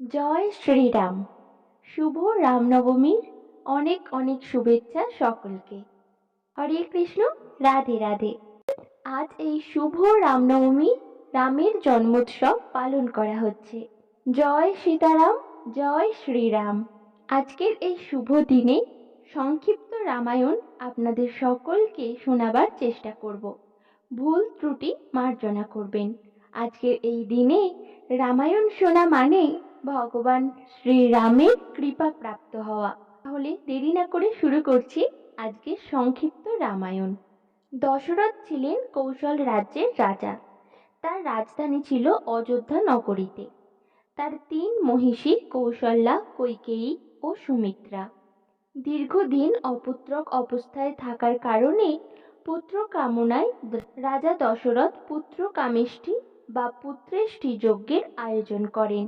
জয় শ্রীরাম। শুভ রামনবমীর অনেক অনেক শুভেচ্ছা সকলকে। হরে কৃষ্ণ, রাধে রাধে। আজ এই শুভ রামনবমী রামের জন্মোৎসব পালন করা হচ্ছে। জয় সীতারাম, জয় শ্রীরাম। আজকের এই শুভ দিনে সংক্ষিপ্ত রামায়ণ আপনাদের সকলকে শোনাবার চেষ্টা করব। ভুল ত্রুটি মার্জনা করবেন। আজকের এই দিনে রামায়ণ শোনা মানে ভগবান শ্রীরামের কৃপা প্রাপ্ত হওয়া। তাহলে দেরি না করে শুরু করছি আজকে সংক্ষিপ্ত রামায়ণ। দশরথ ছিলেন কৌশল রাজ্যের রাজা। তার রাজধানী ছিল অযোধ্যা নগরীতে। তার তিন মহিষী কৌশল্যা, কৈকেয়ী ও সুমিত্রা। দীর্ঘদিন অপুত্রক অবস্থায় থাকার কারণে পুত্র কামনায় রাজা দশরথ পুত্র কামেষ্টি বা পুত্রেষ্টি যজ্ঞের আয়োজন করেন।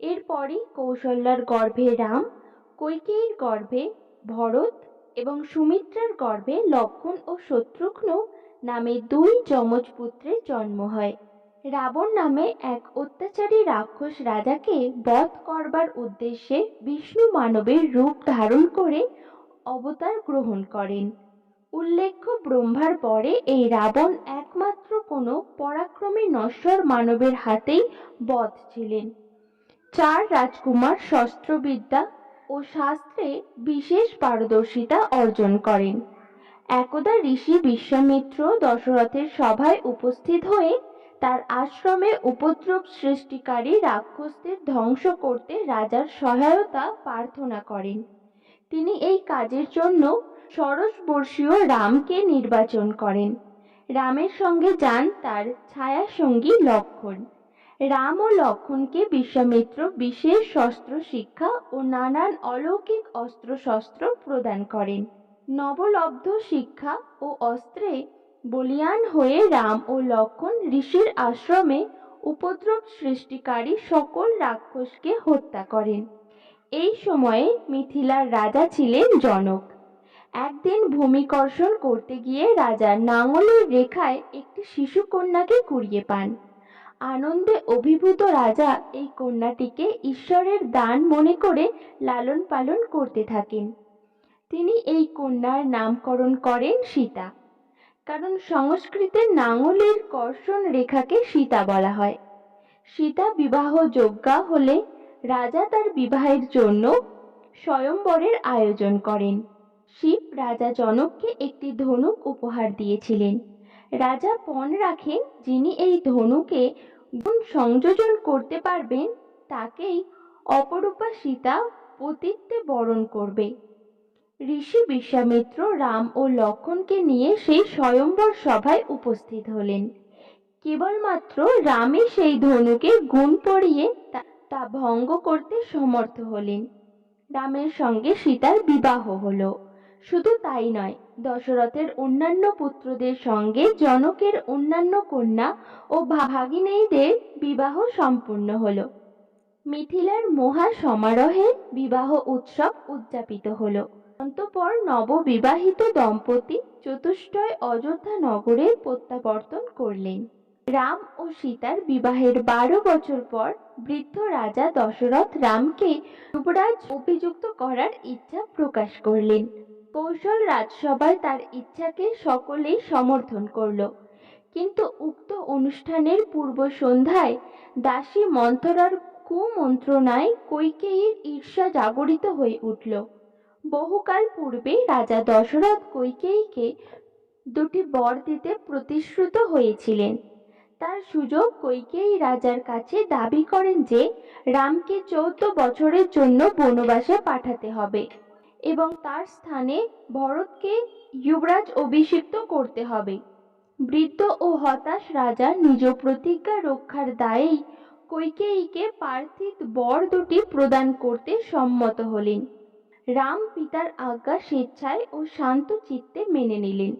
এরপরই কৌশল্যার গর্ভে রাম, কৈকেয়ীর গর্ভে ভরত এবং সুমিত্রার গর্ভে লক্ষণ ও শত্রুঘ্ন নামে দুই যমজ পুত্রের জন্ম হয়। রাবণ নামে এক অত্যাচারী রাক্ষস রাজাকে বধ করবার উদ্দেশ্যে বিষ্ণু মানবের রূপ ধারণ করে অবতার গ্রহণ করেন। উল্লেখ্য, ব্রহ্মার পরে এই রাবণ একমাত্র কোনো পরাক্রমী নশ্বর মানবের হাতেই বধ ছিলেন। চার রাজকুমার শস্ত্রবিদ্যা ও শাস্ত্রে বিশেষ পারদর্শিতা অর্জন করেন। একদা ঋষি বিশ্বামিত্র দশরথের সভায় উপস্থিত হয়ে তার আশ্রমে উপদ্রব সৃষ্টিকারী রাক্ষসদের ধ্বংস করতে রাজার সহায়তা প্রার্থনা করেন। তিনি এই কাজের জন্য ষোড়শবর্ষীয় রামকে নির্বাচন করেন। রামের সঙ্গে যান তার ছায়া সঙ্গী লক্ষণ। রাম ও লক্ষণকে বিশ্বামিত্র বিশেষ শস্ত্র শিক্ষা ও নানান অলৌকিক অস্ত্রশস্ত্র প্রদান করেন। নবলব্ধ শিক্ষা ও অস্ত্রে বলিয়ান হয়ে রাম ও লক্ষণ ঋষির আশ্রমে উপদ্রব সৃষ্টিকারী সকল রাক্ষসকে হত্যা করেন। এই সময়ে মিথিলার রাজা ছিলেন জনক। একদিন ভূমিকর্ষণ করতে গিয়ে রাজা নাঙলের রেখায় একটি শিশু কন্যাকে কুড়িয়ে পান। আনন্দে অভিভূত রাজা এই কন্যাটিকে ঈশ্বরের দান মনে করে লালন পালন করতে থাকেন। তিনি এই কন্যার নামকরণ করেন সীতা। কারণ সংস্কৃতে নাঙলের কর্ষণ রেখাকে সীতা বলা হয়। সীতা বিবাহ যোগ্যা হলে রাজা তার বিবাহের জন্য স্বয়ম্বরের আয়োজন করেন। শিব রাজা জনককে একটি ধনুক উপহার দিয়েছিলেন। রাজা পণ রাখেন যিনি এই ধনুকে গুণ সংযোজন করতে পারবেন, তাকেই অপরূপা সীতা পতিত্বে বরণ করবে। ঋষি বিশ্বামিত্র রাম ও লক্ষণকে নিয়ে সেই স্বয়ম্বর সভায় উপস্থিত হলেন। কেবলমাত্র রামই সেই ধনুকে গুণ পড়িয়ে তা- তা ভঙ্গ করতে সমর্থ হলেন। রামের সঙ্গে সীতার বিবাহ হলো। শুধু তাই নয় দশরথের অন্যান্য পুত্রদের সঙ্গে জনকের অন্যান্য কন্যা ও ভাগিনেয়ীদের বিবাহ সম্পূর্ণ হলো। মিথিলার মহা সমারোহে বিবাহ উৎসব উদযাপিত হলো। অন্তঃপর নববিবাহিত দম্পতি চতুষ্টয় অযোধ্যা নগরে প্রত্যাবর্তন করলেন। রাম ও সীতার বিবাহের বারো বছর পর বৃদ্ধ রাজা দশরথ রামকে যুবরাজ অভিযুক্ত করার ইচ্ছা প্রকাশ করলেন। কৌশল রাজসভায় তার ইচ্ছাকে সকলেই সমর্থন করল। কিন্তু উক্ত অনুষ্ঠানের পূর্ব সন্ধ্যায় দাসী মন্থরার কুমন্ত্রণায় কৈকেয়ীর ঈর্ষা জাগরিত হয়ে উঠল। বহুকাল পূর্বে রাজা দশরথ কৈকেয়ীকে দুটি বর দিতে প্রতিশ্রুত হয়েছিলেন। তার সুযোগ কৈকেয়ী রাজার কাছে দাবি করেন যে, রামকে চৌদ্দ বছরের জন্য বনবাসে পাঠাতে হবে। এবং তার স্থানে ভরতকে যুবরাজ অভিষিক্ত করতে হবে। বৃদ্ধ ও হতাশ রাজা নিজ প্রতিজ্ঞা রক্ষার দায়েই কৈকেয়ীকে পার্থিব বর দুটি প্রদান করতে সম্মত হলেন। রাম পিতার আজ্ঞা, স্বেচ্ছায় ও শান্ত চিত্তে মেনে নিলেন।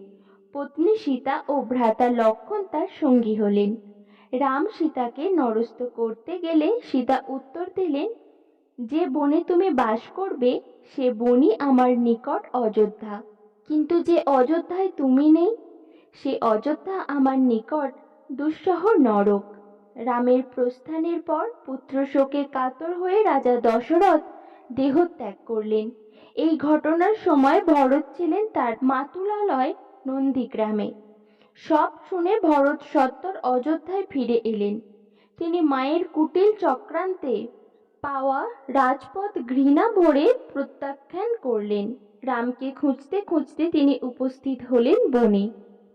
পত্নী সীতা ও ভ্রাতা লক্ষণ তার সঙ্গী হলেন। রাম সীতাকে নরস্ত করতে গেলে সীতা উত্তর দিলেন যে বনে তুমি বাস করবে, সে বনই আমার নিকট অযোধ্যা। কিন্তু যে অযোধ্যায় তুমি নেই, সে অযোধ্যা আমার নিকট দুঃসহ নরক। রামের প্রস্থানের পর পুত্র শোকে কাতর হয়ে রাজা দশরথ দেহত্যাগ করলেন। এই ঘটনার সময় ভরত ছিলেন তার মাতুলালয় নন্দীগ্রামে। সব শুনে ভরত সত্তর অযোধ্যায় ফিরে এলেন। তিনি মায়ের কুটিল চক্রান্তে পাওয়া রাজপথ ঘৃণা ভরে প্রত্যাখ্যান করলেন। রামকে খুঁজতে খুঁজতে তিনি উপস্থিত হলেন বনে।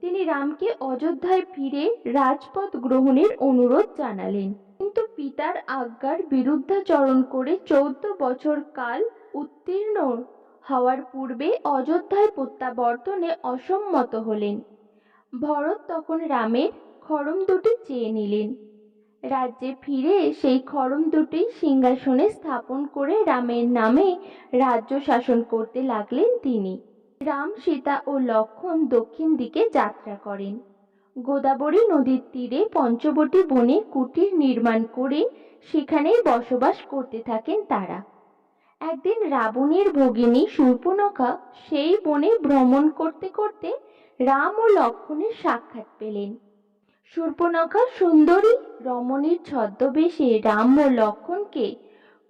তিনি রামকে অযোধ্যায় ফিরে রাজপথ গ্রহণের অনুরোধ জানালেন। কিন্তু পিতার আজ্ঞার বিরুদ্ধাচরণ করে চৌদ্দ বছর কাল উত্তীর্ণ হওয়ার পূর্বে অযোধ্যায় প্রত্যাবর্তনে অসম্মত হলেন। ভরত তখন রামের খড়ম দুটি চেয়ে নিলেন। রাজ্যে ফিরে সেই খড়ম দুটি সিংহাসনে স্থাপন করে রামের নামে রাজ্য শাসন করতে লাগলেন তিনি। রাম, সীতা ও লক্ষ্মণ দক্ষিণ দিকে যাত্রা করেন। গোদাবরী নদীর তীরে পঞ্চবটী বনে কুটির নির্মাণ করে সেখানেই বসবাস করতে থাকেন তারা। একদিন রাবণের ভগিনী শূর্পণখা সেই বনে ভ্রমণ করতে করতে রাম ও লক্ষ্মণের সাক্ষাৎ পেলেন। শূর্পণখা সুন্দরী রমণীর ছদ্মবেশে রাম ও লক্ষ্মণকে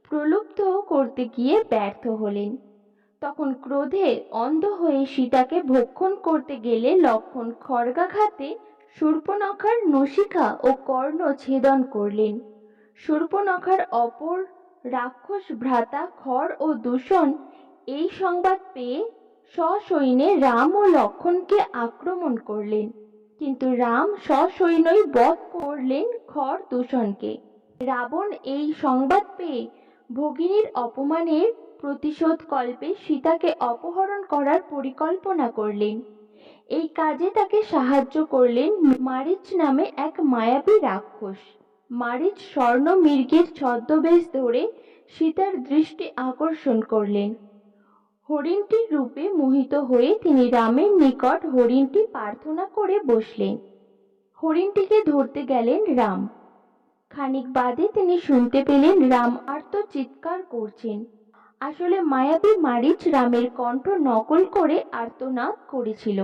প্রলুব্ধ করতে গিয়ে ব্যর্থ হলেন। তখন ক্রোধে অন্ধ হয়ে সীতাকে ভক্ষণ করতে গেলে লক্ষণ খড়গাঘাতে শূর্পণখার নসিকা ও কর্ণ ছেদন করলেন। শূর্পণখার অপর রাক্ষস ভ্রাতা খড় ও দূষণ এই সংবাদ পেয়ে সসৈন্যে রাম ও লক্ষ্মণকে আক্রমণ করলেন। কিন্তু রাম সসৈন্যই বধ করলেন খড় দূষণকে। রাবণ এই সংবাদ পেয়ে ভগিনীর অপমানের প্রতিশোধ কল্পে সীতাকে অপহরণ করার পরিকল্পনা করলেন। এই কাজে তাকে সাহায্য করলেন মারিচ নামে এক মায়াবী রাক্ষস। মারিচ স্বর্ণ মৃগের ছদ্মবেশ ধরে সীতার দৃষ্টি আকর্ষণ করলেন। হরিণটির রূপে মোহিত হয়ে তিনি রামের নিকট হরিণটি প্রার্থনা করে বসলেন। হরিণটিকে ধরতে গেলেন রাম। খানিক বাদে তিনি শুনতে পেলেন রাম আর্ত চিৎকার করছেন। আসলে মায়াবী মারিচ রামের কণ্ঠ নকল করে আর্তনাদ করেছিল।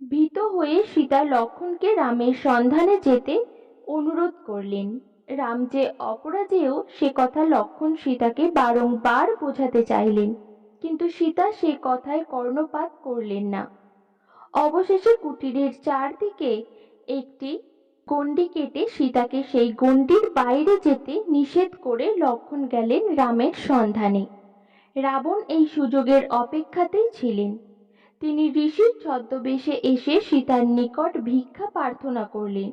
ভীত হয়ে সীতা লক্ষণকে রামের সন্ধানে যেতে অনুরোধ করলেন। রাম যে অপরাজেয় সে কথা লক্ষণ সীতাকে বারংবার বোঝাতে চাইলেন। কিন্তু সীতা সে কথায় কর্ণপাত করলেন না। অবশেষে কুটিরের চারদিকে একটি গণ্ডি কেটে সীতাকে সেই গণ্ডির বাইরে যেতে নিষেধ করে লক্ষণ গেলেন রামের সন্ধানে। রাবণ এই সুযোগের অপেক্ষাতেই ছিলেন। তিনি ঋষির ছদ্মবেশে এসে সীতার নিকট ভিক্ষা প্রার্থনা করলেন।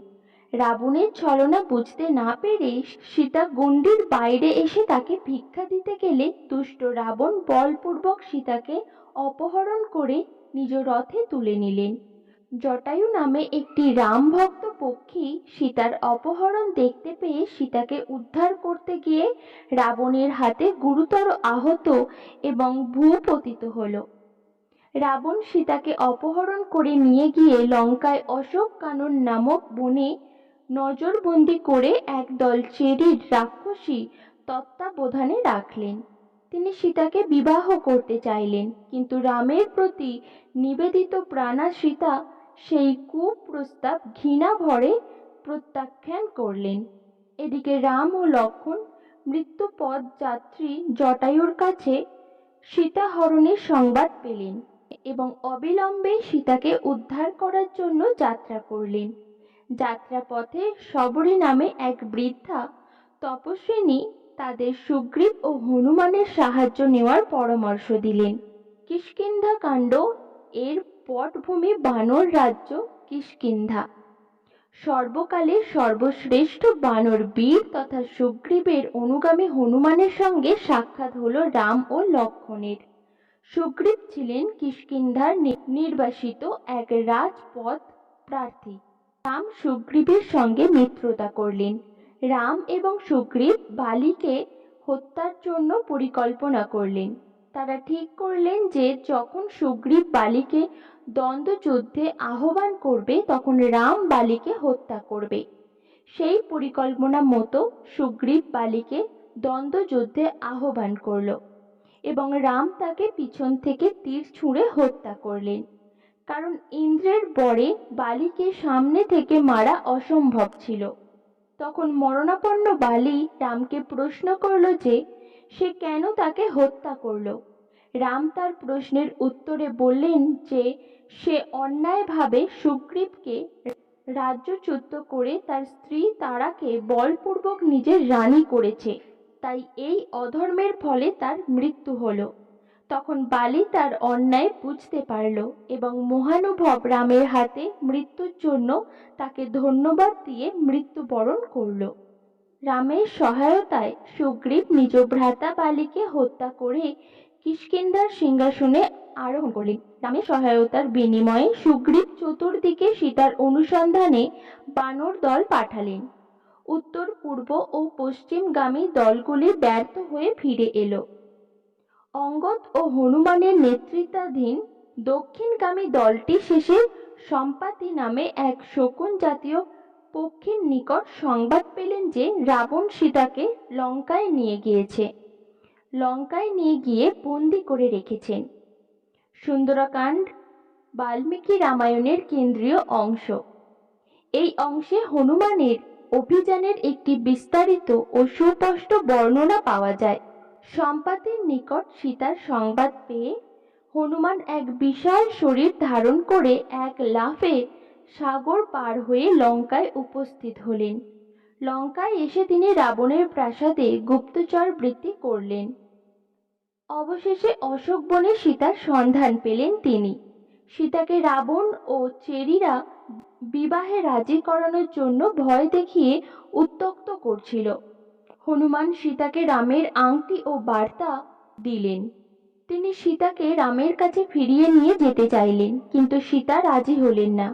রাবণের ছলনা বুঝতে না পেরে সীতা গণ্ডির বাইরে এসে তাকে ভিক্ষা দিতে গেলে দুষ্ট রাবণ বলপূর্বক সীতাকে অপহরণ করে নিজ রথে তুলে নিলেন। জটায়ু নামে একটি রাম ভক্ত পক্ষী সীতার অপহরণ দেখতে পেয়ে সীতাকে উদ্ধার করতে গিয়ে রাবণের হাতে গুরুতর আহত এবং ভূপতিত হল। রাবণ সীতাকে অপহরণ করে নিয়ে গিয়ে লঙ্কায় অশোক কানন নামক বনে নজরবন্দি করে একদল চেরির রাক্ষসী তত্ত্বাবধানে রাখলেন। তিনি সীতাকে বিবাহ করতে চাইলেন, কিন্তু রামের প্রতি নিবেদিত প্রাণা সীতা সেই কুপ্রস্তাব ঘৃণা ভরে প্রত্যাখ্যান করলেন। এদিকে রাম ও লক্ষ্মণ মৃত্যুপদ যাত্রী জটায়ুর কাছে সীতাহরণের সংবাদ পেলেন এবং অবিলম্বে সীতাকে উদ্ধার করার জন্য যাত্রা করলেন। যাত্রাপথে শবরী নামে এক বৃদ্ধা তপস্বিনী তাদের সুগ্রীব ও হনুমানের সাহায্য নেওয়ার পরামর্শ দিলেন। কিষ্কিন্ধা কাণ্ড, এর পটভূমি বানর রাজ্য কিষ্কিন্ধা। সর্বকালের সর্বশ্রেষ্ঠ বানর বীর তথা সুগ্রীবের অনুগামী হনুমানের সঙ্গে সাক্ষাৎ হলো রাম ও লক্ষ্মণের সুগ্রীব ছিলেন কিষ্কিন্ধার নির্বাসিত এক রাজপথ প্রার্থী। রাম সুগ্রীবের সঙ্গে মিত্রতা করলেন। রাম এবং সুগ্রীব বালিকে হত্যার জন্য পরিকল্পনা করলেন। তারা ঠিক করলেন যে, যখন সুগ্রীব বালিকে দ্বন্দ্বযুদ্ধে আহ্বান করবে, তখন রাম বালিকে হত্যা করবে। সেই পরিকল্পনা মতো সুগ্রীব বালিকে দ্বন্দ্বযুদ্ধে আহ্বান করল এবং রাম তাকে পিছন থেকে তীর ছুঁড়ে হত্যা করলেন। কারণ ইন্দ্রের বরে বালিকে সামনে থেকে মারা অসম্ভব ছিল। তখন মরণাপন্ন বালি রামকে প্রশ্ন করল যে, সে কেন তাকে হত্যা করল? রাম তার প্রশ্নের উত্তরে বললেন যে, সে অন্যায়ভাবে সুগ্রীবকে রাজ্যচ্যুত করে তার স্ত্রী তারাকে বলপূর্বক নিজের রানী করেছে। তাই এই অধর্মের ফলে তার মৃত্যু হলো। তখন বালি তার অন্যায় বুঝতে পারল এবং মহানুভব রামের হাতে মৃত্যুর জন্য তাকে ধন্যবাদ দিয়ে মৃত্যুবরণ করল। রামের সহায়তায় সুগ্রীব নিজ ভ্রাতা বালিকে হত্যা করে কিষ্কিন্ধার সিংহাসনে আরোহণ করলেন। রামের সহায়তার বিনিময়ে সুগ্রীব চতুর্দিকে সীতার অনুসন্ধানে বানর দল পাঠালেন। উত্তর পূর্ব ও পশ্চিমগামী দলগুলি ব্যর্থ হয়ে ফিরে এলো। অঙ্গদ ও হনুমানের নেতৃত্বাধীন দক্ষিণগামী দলটি শেষে সম্পাতি নামে এক শকুন জাতীয় পক্ষীর নিকট সংবাদ পেলেন যে রাবণ সীতাকে লঙ্কায় নিয়ে গিয়েছে। লঙ্কায় নিয়ে গিয়ে বন্দি করে রেখেছেন। সুন্দরকাণ্ড বাল্মীকি রামায়ণের কেন্দ্রীয় অংশ। এই অংশে হনুমানের অভিযানের একটি বিস্তারিত ও সুস্পষ্ট বর্ণনা পাওয়া যায়। সম্পাতির নিকট সীতার সংবাদ পেয়ে হনুমান এক বিশাল শরীর ধারণ করে এক লাফে সাগর পার হয়ে লঙ্কায় উপস্থিত হলেন। লঙ্কায় এসে তিনি রাবণের প্রাসাদে গুপ্তচর বৃত্তি করলেন। অবশেষে অশোক বনে সীতার সন্ধান পেলেন তিনি। সীতাকে রাবণ ও চেরিরা বিবাহে রাজি করানোর জন্য ভয় দেখিয়ে উত্তক্ত করছিল। হনুমান সীতাকে রামের আংটি ও বার্তা দিলেন। তিনি সীতাকে রামের কাছে ফিরিয়ে নিয়ে যেতে চাইলেন, কিন্তু সীতা রাজি হলেন না।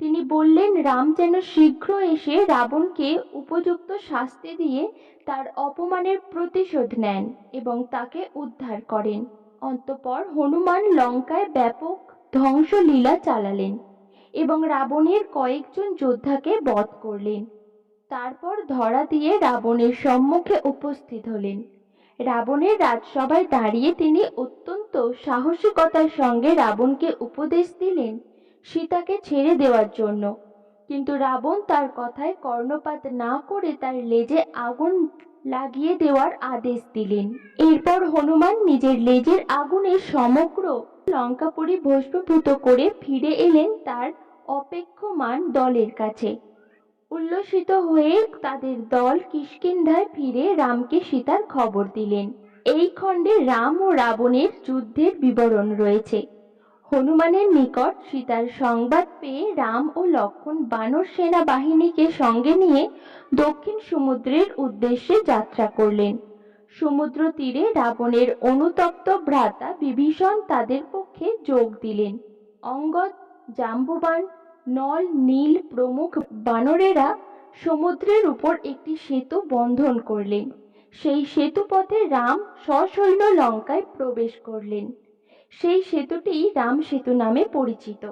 তিনি বললেন, রাম যেন শীঘ্র এসে রাবণকে উপযুক্ত শাস্তি দিয়ে তার অপমানের প্রতিশোধ নেন এবং তাকে উদ্ধার করেন। অতঃপর হনুমান লঙ্কায় ব্যাপক ধ্বংসলীলা চালালেন এবং রাবণের কয়েকজন যোদ্ধাকে বধ করলেন। তারপর ধরা দিয়ে রাবণের সম্মুখে উপস্থিত হলেন। রাবণের রাজসভায় দাঁড়িয়ে তিনি অত্যন্ত সাহসিকতার সঙ্গে রাবণকে উপদেশ দিলেন সীতাকে ছেড়ে দেওয়ার জন্য। কিন্তু রাবণ তার কথায় কর্ণপাত না করে তার লেজে আগুন লাগিয়ে দেওয়ার আদেশ দিলেন। এরপর হনুমান নিজের লেজের আগুনে সমগ্র লঙ্কাপুরী ভস্মীভূত করে ফিরে এলেন তার অপেক্ষমান দলের কাছে। উল্লসিত হয়ে তাদের দল কিষ্কিন্ধায় ফিরে রামকে সীতার খবর দিলেন। এই খণ্ডে রাম ও রাবণের যুদ্ধের বিবরণ রয়েছে। হনুমানের নিকট সীতার সংবাদ পেয়ে রাম ও লক্ষণ বানর সেনা বাহিনীকে সঙ্গে নিয়ে দক্ষিণ সমুদ্রের উদ্দেশ্যে যাত্রা করলেন। সমুদ্র তীরে রাবণের অনুতপ্ত ভ্রাতা বিভীষণ তাদের পক্ষে যোগ দিলেন। অঙ্গদ, জাম্বুবান নল নীল প্রমুখ বানরেরা সমুদ্রের উপর একটি সেতু বন্ধন করলেন। সেই সেতু পথে রাম সসৈন্য লঙ্কায় প্রবেশ করলেন। সেই সেতুটি রাম সেতু নামে পরিচিত।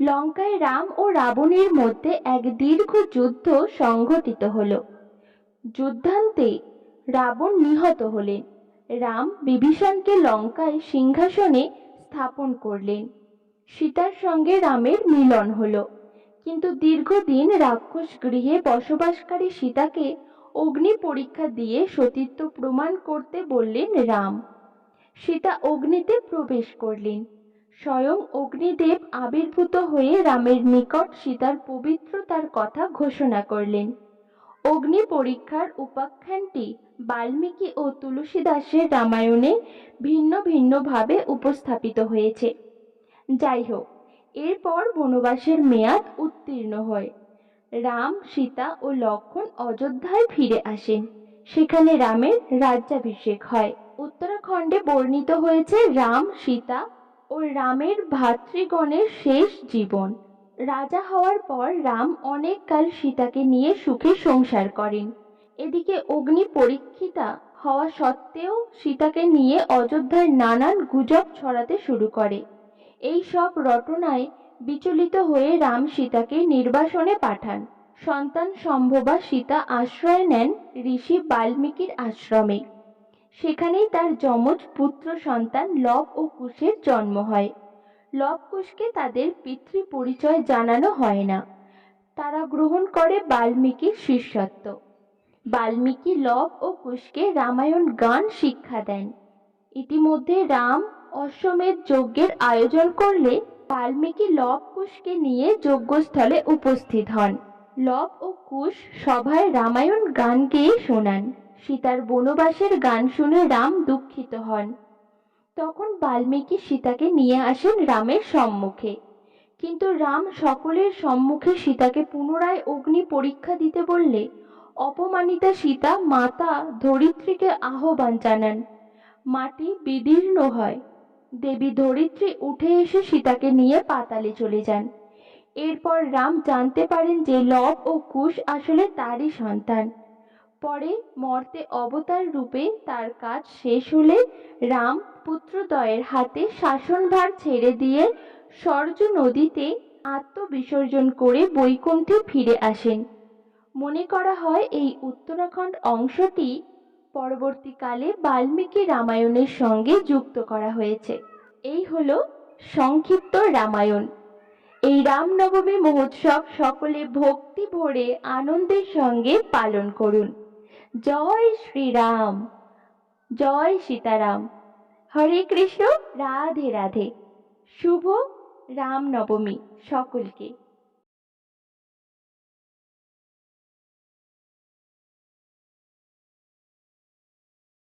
লঙ্কায় রাম ও রাবণের মধ্যে এক দীর্ঘ যুদ্ধ সংঘটিত হল। যুদ্ধান্তে রাবণ নিহত হলেন। রাম বিভীষণকে লঙ্কায় সিংহাসনে স্থাপন করলেন। সীতার সঙ্গে রামের মিলন হলো। কিন্তু দীর্ঘদিন রাক্ষস গৃহে বসবাসকারী সীতাকে অগ্নি পরীক্ষা দিয়ে সতীত্ব প্রমাণ করতে বললেন রাম। সীতা অগ্নিতে প্রবেশ করলেন। স্বয়ং অগ্নিদেব আবির্ভূত হয়ে রামের নিকট সীতার পবিত্রতার কথা ঘোষণা করলেন। অগ্নি পরীক্ষার উপাখ্যানটি বাল্মীকি ও তুলসীদাসের রামায়ণে ভিন্ন ভিন্নভাবে উপস্থাপিত হয়েছে। যাই হোক এরপর বনবাসের মেয়াদ উত্তীর্ণ হয়। রাম, সীতা ও লক্ষণ অযোধ্যায় ফিরে আসেন। সেখানে রামের রাজ্যাভিষেক হয়। উত্তরাখণ্ডে বর্ণিত হয়েছে রাম, সীতা ও রামের ভাতৃগণের শেষ জীবন। রাজা হওয়ার পর রাম অনেক কাল সীতাকে নিয়ে সুখে সংসার করেন। এদিকে অগ্নি পরীক্ষিতা হওয়া সত্ত্বেও সীতাকে নিয়ে অযোধ্যায় নানান গুজব ছড়াতে শুরু করে। এই সব রটনায় বিচলিত হয়ে রাম সীতাকে নির্বাসনে পাঠান। সন্তান সম্ভবা সীতা আশ্রয় নেন ঋষি বাল্মীকির আশ্রমে। সেখানেই তার যমজ পুত্র সন্তান লব ও কুশের জন্ম হয়। লব কুশকে তাদের পিতৃ পরিচয় জানানো হয় না। তারা গ্রহণ করে বাল্মীকির শিষ্যত্ব। বাল্মীকি লব ও কুশকে রামায়ণ গান শিক্ষা দেন। ইতিমধ্যে রাম অশ্বমেধ যজ্ঞের আয়োজন করলে বাল্মীকি লব কুশকে নিয়ে যজ্ঞস্থলে উপস্থিত হন। লব ও কুশ সভায় রামায়ণ গান গেয়ে শোনান। সীতার বনবাসের গান শুনে রাম দুঃখিত হন। তখন বাল্মীকি সীতাকে নিয়ে আসেন রামের সম্মুখে। কিন্তু রাম সকলের সম্মুখে সীতাকে পুনরায় অগ্নি পরীক্ষা দিতে বললে অপমানিতা সীতা মাতা ধরিত্রীকে আহ্বান জানান, মাটি বিদীর্ণ হয় দেবী ধরিত্রী উঠে এসে সীতাকে নিয়ে পাতালে চলে যান। এরপর রাম জানতে পারেন যে লব ও কুশ আসলে তারই সন্তান। পরে মর্তে অবতার রূপে তার কাজ শেষ হলে রাম পুত্রদ্বয়ের হাতে শাসনভার ছেড়ে দিয়ে সরজু নদীতে আত্মবিসর্জন করে বৈকুণ্ঠে ফিরে আসেন। মনে করা হয় এই উত্তরাখণ্ড অংশটি পরবর্তীকালে বাল্মীকি রামায়ণের সঙ্গে যুক্ত করা হয়েছে। এই হলো সংক্ষিপ্ত রামায়ণ। এই রামনবমী মহোৎসব সকলে ভক্তি ভরে আনন্দের সঙ্গে পালন করুন। জয় শ্রীরাম, জয় সীতারাম। হরে কৃষ্ণ, রাধে রাধে। শুভ রামনবমী সকলকে।